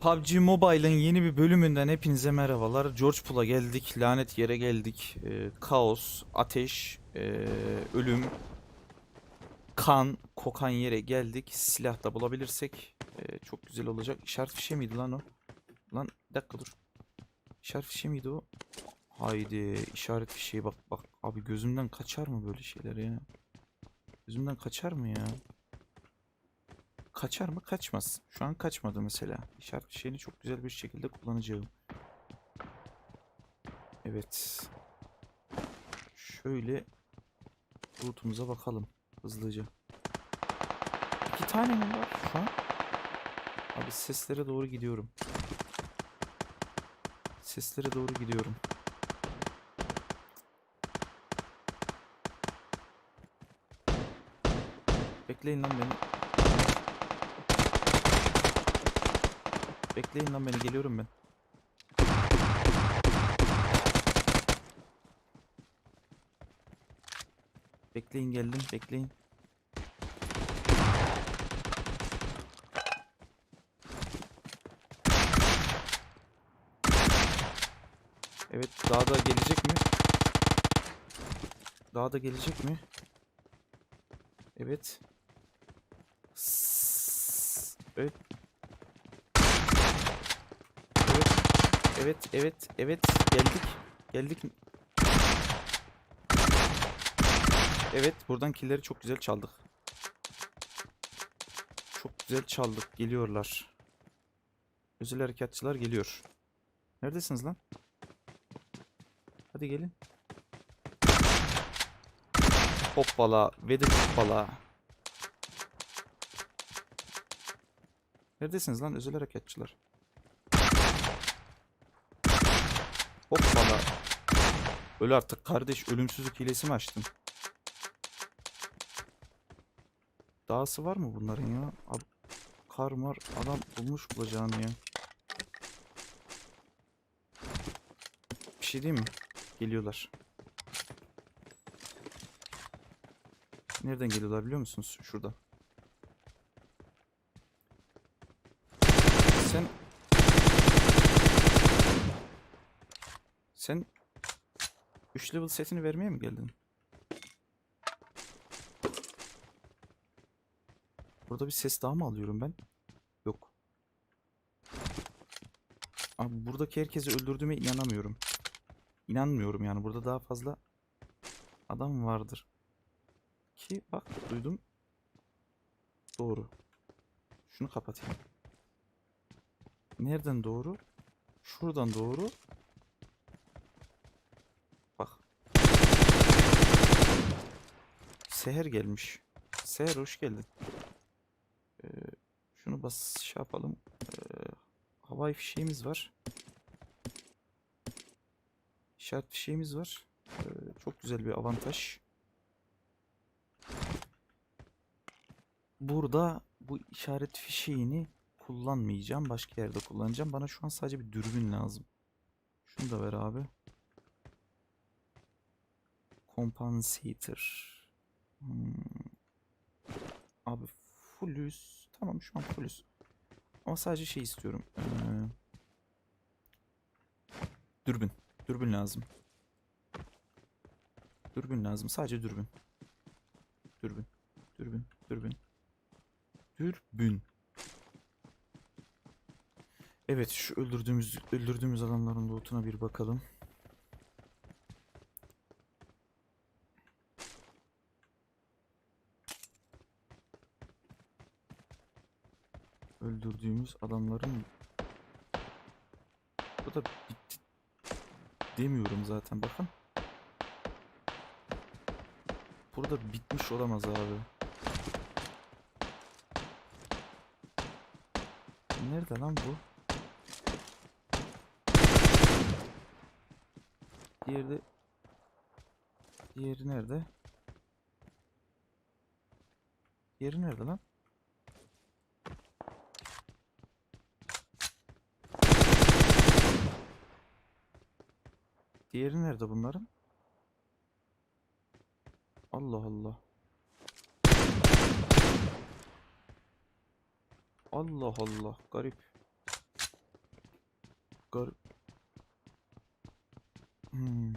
PUBG Mobile'ın yeni bir bölümünden hepinize merhabalar. George Pool'a geldik, lanet yere geldik. Ee, kaos, ateş, ee, ölüm, kan, kokan yere geldik. Silah da bulabilirsek ee, çok güzel olacak. İşaret fişe miydi lan o? Lan bir dakika dur. İşaret fişe miydi o? Haydi işaret fişeği bak bak. Abi gözümden kaçar mı böyle şeyler ya? Gözümden kaçar mı ya? Kaçar mı? Kaçmaz. Şu an kaçmadı mesela. İşaret fişeğini çok güzel bir şekilde kullanacağım. Evet. Şöyle rootumuza bakalım hızlıca. İki tane mi var şu an? Abi seslere doğru gidiyorum. Seslere doğru gidiyorum. Bekleyin lan beni. Bekleyin lan beni geliyorum ben. Bekleyin geldim bekleyin. Evet daha da gelecek mi? Daha da gelecek mi? Evet. Evet. Evet, evet, evet. Geldik. Geldik. Evet, buradan killeri çok güzel çaldık. Çok güzel çaldık. Geliyorlar. Özel harekatçılar geliyor. Neredesiniz lan? Hadi gelin. Hoppala ve de hoppala. Neredesiniz lan özel harekatçılar? Hoppala. Öl artık kardeş ölümsüzlük hilesi mi açtın? Dağısı var mı bunların ya? Abi, kar mar adam bulmuş bulacağını ya. Bir şey diyeyim mi? Geliyorlar. Nereden geliyorlar biliyor musunuz? Şuradan. Sen Sen 3 level setini vermeye mi geldin? Burada bir ses daha mı alıyorum ben? Yok. Abi buradaki herkesi öldürdüğüme inanamıyorum. İnanmıyorum yani burada daha fazla adam vardır. Ki bak duydum. Doğru. Şunu kapatayım. Nereden doğru? Şuradan doğru. Seher gelmiş. Seher hoş geldin. Ee, şunu bas şey yapalım. Ee, havai fişeğimiz var. İşaret fişeğimiz var. Ee, çok güzel bir avantaj. Burada bu işaret fişeğini kullanmayacağım. Başka yerde kullanacağım. Bana şu an sadece bir dürbün lazım. Şunu da ver abi. Compensator. Hmm. Abi fullüz. Tamam şu an fullüz. Ama sadece şey istiyorum. Ee, dürbün. Dürbün lazım. Dürbün lazım. Sadece dürbün. Dürbün. Dürbün. Dürbün. Dürbün. Evet şu öldürdüğümüz öldürdüğümüz adamların lootuna bir bakalım. Öldürdüğümüz adamların Bu da bitti demiyorum zaten bakın. Burada bitmiş olamaz abi. Nerede lan bu? Diğeri de Diğeri nerede? Diğeri nerede lan? Diğeri nerede bunların? Allah Allah. Allah Allah garip. Garip. Hmm.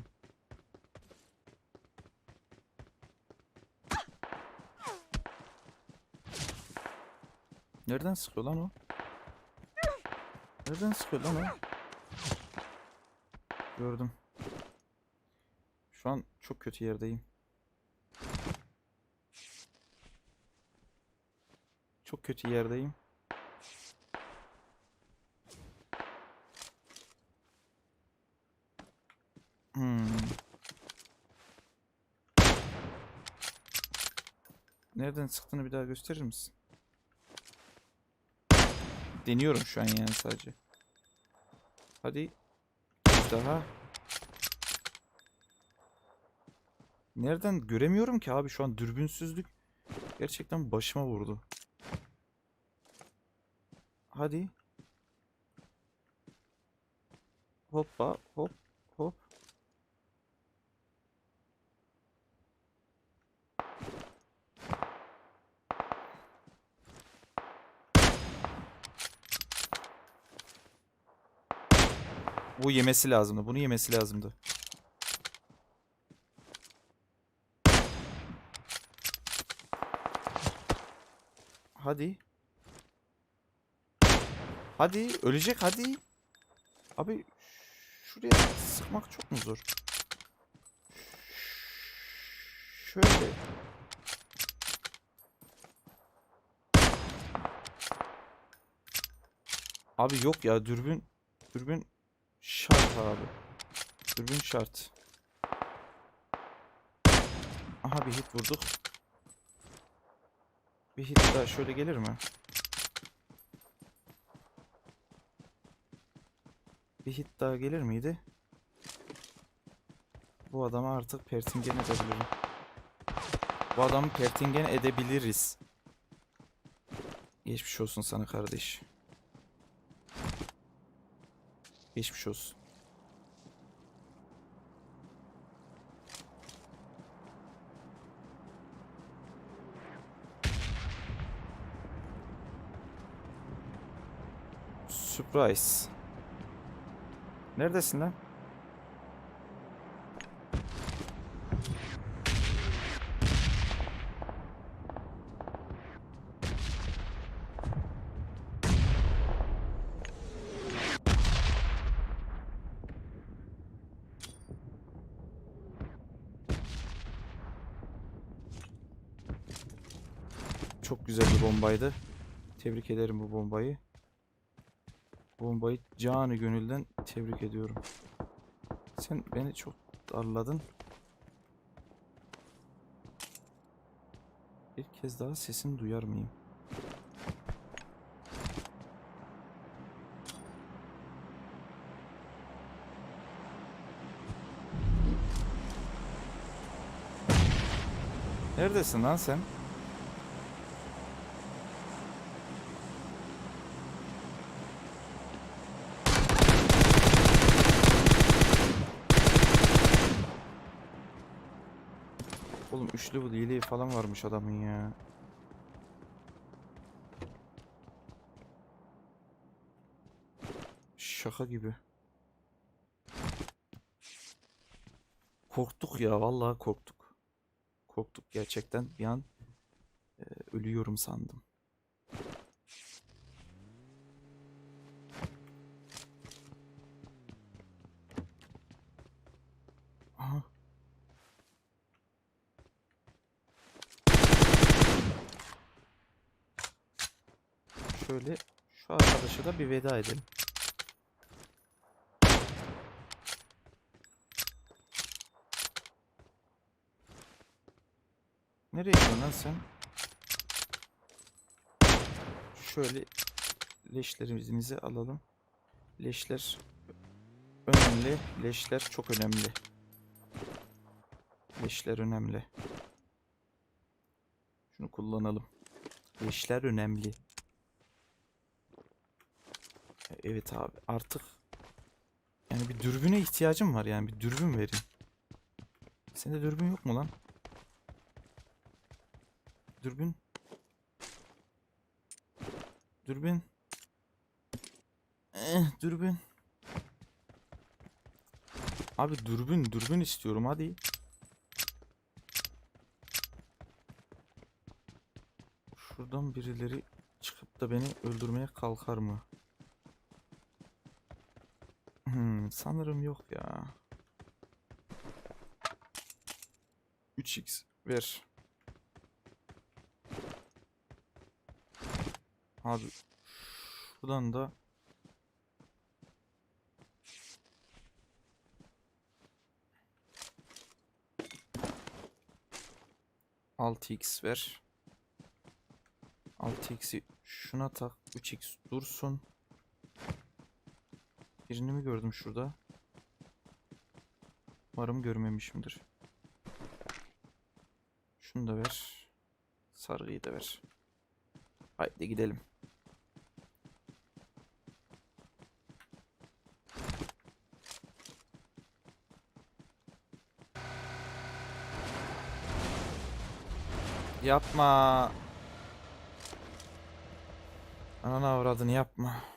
Nereden sıkıyor lan o? Nereden sıkıyor lan o? Gördüm. Şu an çok kötü yerdeyim. Çok kötü yerdeyim. Hmm. Nereden sıktığını bir daha gösterir misin? Deniyorum şu an yani sadece. Hadi. Bir daha. Nereden göremiyorum ki abi şu an dürbünsüzlük gerçekten başıma vurdu. Hadi. Hoppa hop hop. Bu yemesi lazımdı. Bunu yemesi lazımdı. Hadi. Hadi ölecek hadi. Abi şuraya sıkmak çok mu zor? Şöyle. Abi yok ya dürbün dürbün şart abi. Dürbün şart. Aha bir hit vurduk. Bir hit daha şöyle gelir mi? Bir hit daha gelir miydi? Bu adamı artık pertingen edebilirim. Bu adamı pertingen edebiliriz. Geçmiş olsun sana kardeş. Geçmiş olsun. Surprise. Neredesin lan? Çok güzel bir bombaydı. Tebrik ederim bu bombayı. Bombayı canı gönülden tebrik ediyorum. Sen beni çok darladın. Bir kez daha sesini duyar mıyım? Neredesin lan sen? 3 level yeleği falan varmış adamın ya. Şaka gibi. Korktuk ya vallahi korktuk. Korktuk gerçekten bir an e, ölüyorum sandım. Şöyle şu arkadaşa da bir veda edelim. Nereye gidiyorsun lan sen? Şöyle leşlerimizi alalım. Leşler önemli. Leşler çok önemli. Leşler önemli. Şunu kullanalım. Leşler önemli. Evet abi artık yani bir dürbüne ihtiyacım var yani bir dürbün verin. Sende dürbün yok mu lan? Dürbün. Dürbün. Eh, dürbün. Abi dürbün dürbün istiyorum hadi. Şuradan birileri çıkıp da beni öldürmeye kalkar mı? Hmm, sanırım yok ya. 3x ver. Abi şuradan da Altı x ver. 6x'i şuna tak. 3x dursun. Birini mi gördüm şurada? Umarım görmemişimdir. Şunu da ver. Sargıyı da ver. Haydi gidelim. Yapma. Ananı avradını yapma.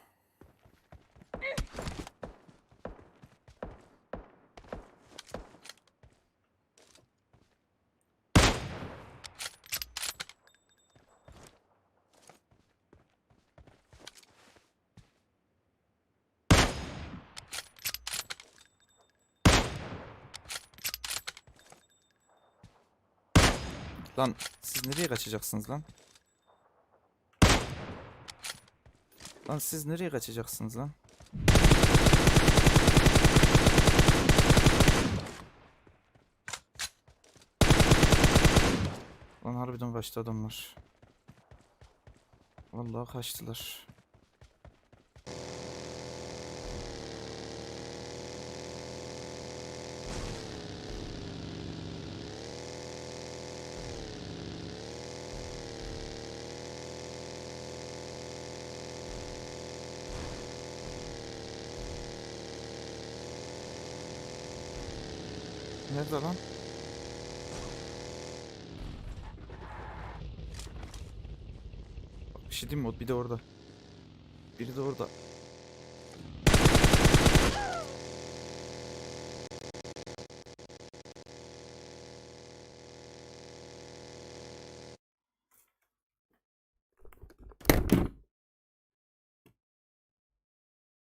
Lan siz nereye kaçacaksınız lan? Lan siz nereye kaçacaksınız lan? Lan harbiden kaçtı adamlar. Vallahi kaçtılar. Nerede lan? Bir şey diyeyim mi? Bir de orada. Biri de orada.